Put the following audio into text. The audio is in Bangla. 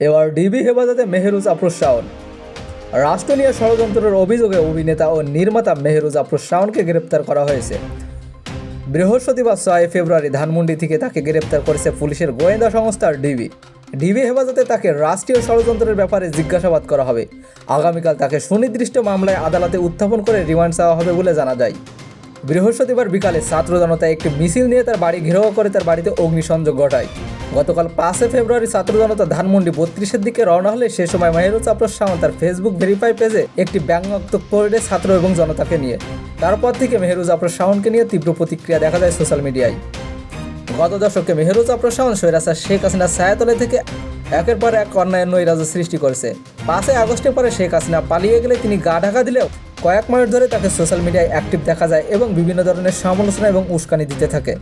এবার ডিবি হেফাজতে মেহরুজ আফরোজ শাওন রাষ্ট্র ষড়যন্ত্রের অভিযোগে অভিনেতা ও নির্মাতা মেহরুজ আফরোজ গ্রেপ্তার করা হয়েছে। বৃহস্পতিবার ছয় ফেব্রুয়ারি ধানমন্ডি থেকে তাকে গ্রেপ্তার করেছে পুলিশের গোয়েন্দা সংস্থার ডিবি। ডিবি হেফাজতে তাকে রাষ্ট্রীয় ষড়যন্ত্রের ব্যাপারে জিজ্ঞাসাবাদ করা হবে। আগামীকাল তাকে সুনির্দিষ্ট মামলায় আদালতে উত্থাপন করে রিমান্ড চাওয়া হবে বলে জানা যায়। বৃহস্পতিবার বিকালে ছাত্র জনতা একটি মিছিল নিয়ে তার বাড়ি ঘেরাও করে তার বাড়িতে অগ্নিসংযোগ ঘটায়। গতকাল পাঁচে ফেব্রুয়ারি ছাত্র জনতা ধানমন্ডি বত্রিশের দিকে রওনা হলে সে সময় মেহরুজ আফরোজ শাওন তার ফেসবুক ভেরিফাই পেজে একটি ব্যঙ্গাত্মক পোস্টে ছাত্র এবং জনতাকে নিয়ে। তারপর থেকে মেহরুজ আফরোজ শাওনকে নিয়ে তীব্র প্রতিক্রিয়া দেখা যায় সোশ্যাল মিডিয়ায়। গত দশকে মেহরুজ আফরোজ শাওন সৈরাসা শেখ হাসিনা ছায়াতলে থেকে একের পর এক অন্যায় নৈরাজ্য সৃষ্টি করেছে। পাঁচই আগস্টের পরে শেখ হাসিনা পালিয়ে গেলে তিনি গা ঢাকা দিলেও কয়েক মাস ধরে তাকে সোশ্যাল মিডিয়ায় অ্যাক্টিভ দেখা যায় এবং বিভিন্ন ধরনের সমালোচনা এবং উস্কানি দিতে থাকে।